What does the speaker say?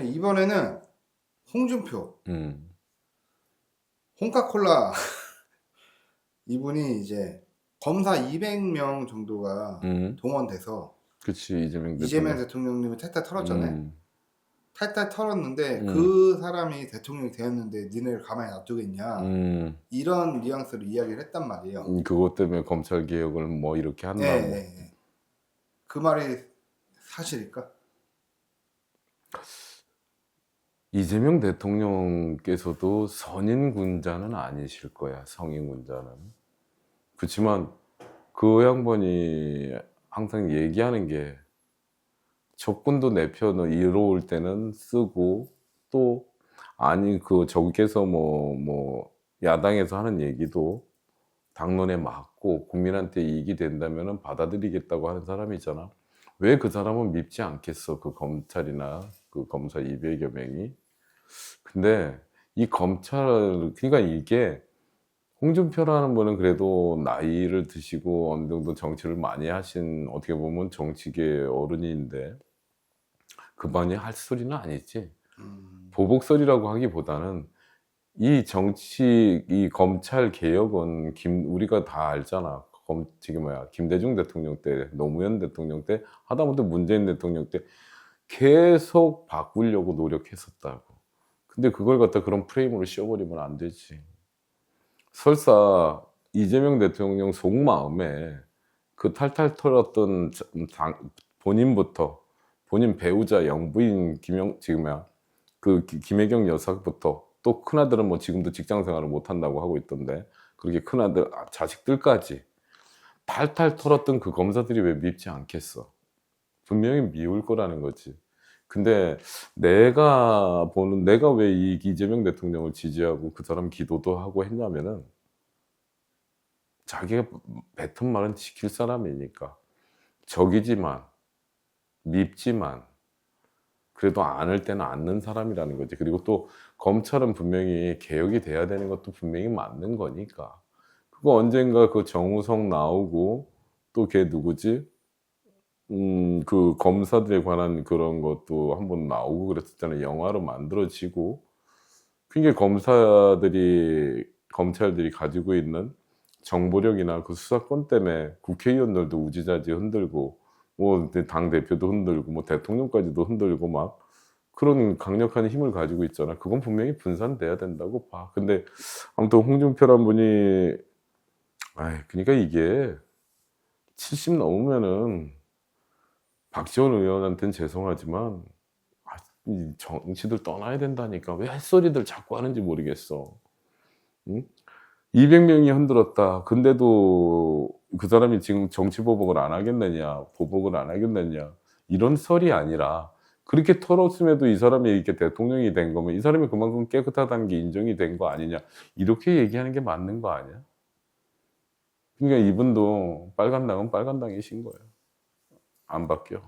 이번에는 홍준표, 음. 홍카콜라 이분이 이제 검사 200명 정도가 음. 동원돼서 그치 이재명 대통령. 이재명 대통령님이 탈탈 털었잖아요. 음. 탈탈 털었는데 음. 그 사람이 대통령이 되었는데 니네를 가만히 놔두겠냐 음. 이런 뉘앙스로 이야기를 했단 말이에요. 음, 그것 때문에 검찰 개혁을 뭐 이렇게 한다고. 네, 네, 네. 그 말이 사실일까? 이재명 대통령께서도 선인 군자는 아니실 거야. 성인 군자는. 그렇지만 그 양반이 항상 얘기하는 게 적군도 내 편을 이로울 때는 쓰고 또 아니 그 저기께서 뭐 뭐 야당에서 하는 얘기도 당론에 맞고 국민한테 이익이 된다면은 받아들이겠다고 하는 사람이잖아. 왜 그 사람은 밉지 않겠어? 그 검찰이나 그 검사 200여 명이. 근데 이 검찰 그러니까 이게 홍준표라는 분은 그래도 나이를 드시고 어느 정도 정치를 많이 하신 어떻게 보면 정치계 어른인데 그만이 할 소리는 아니지. 음, 보복설이라고 하기보다는 이 정치 이 검찰 개혁은 김 우리가 다 알잖아. 검 지금 뭐야 김대중 대통령 때 노무현 대통령 때 하다못해 문재인 대통령 때 계속 바꾸려고 노력했었다고. 근데 그걸 갖다 그런 프레임으로 씌워버리면 안 되지. 설사 이재명 대통령 속마음에 그 탈탈 털었던 자- 당- 본인부터 본인 배우자 영부인 김영 지금이야 그 기- 김혜경 여사부터 또 큰아들은 뭐 지금도 직장 생활을 못 한다고 하고 있던데 그렇게 큰아들 아, 자식들까지 탈탈 털었던 그 검사들이 왜 밉지 않겠어? 분명히 미울 거라는 거지. 근데 내가 보는 내가 왜 이 이재명 대통령을 지지하고 그 사람 기도도 하고 했냐면은 자기가 뱉은 말은 지킬 사람이니까 적이지만 밉지만 그래도 안을 때는 않는 사람이라는 거지. 그리고 또 검찰은 분명히 개혁이 돼야 되는 것도 분명히 맞는 거니까. 그거 언젠가 그 정우성 나오고 또 걔 누구지? 음, 그 검사들에 관한 그런 것도 한번 나오고 그랬었잖아요. 영화로 만들어지고. 그게 검사들이, 검찰들이 가지고 있는 정보력이나 그 수사권 때문에 국회의원들도 우지자지 흔들고, 뭐, 당 대표도 흔들고, 뭐, 대통령까지도 흔들고 막 그런 강력한 힘을 가지고 있잖아. 그건 분명히 분산돼야 된다고 봐. 근데 아무튼 홍준표란 분이, 아이, 그러니까 이게 70 넘으면은 박지원 의원한테는 죄송하지만 아, 이 정치들 떠나야 된다니까 왜 햇소리들 자꾸 하는지 모르겠어. 응? 200명이 흔들었다. 근데도 그 사람이 지금 정치 보복을 안 하겠느냐, 보복을 안 하겠느냐 이런 설이 아니라 그렇게 털었음에도 이 사람이 이렇게 대통령이 된 거면 이 사람이 그만큼 깨끗하다는 게 인정이 된 거 아니냐 이렇게 얘기하는 게 맞는 거 아니야? 그러니까 이분도 빨간당은 빨간당이신 거예요. 안 바뀌어.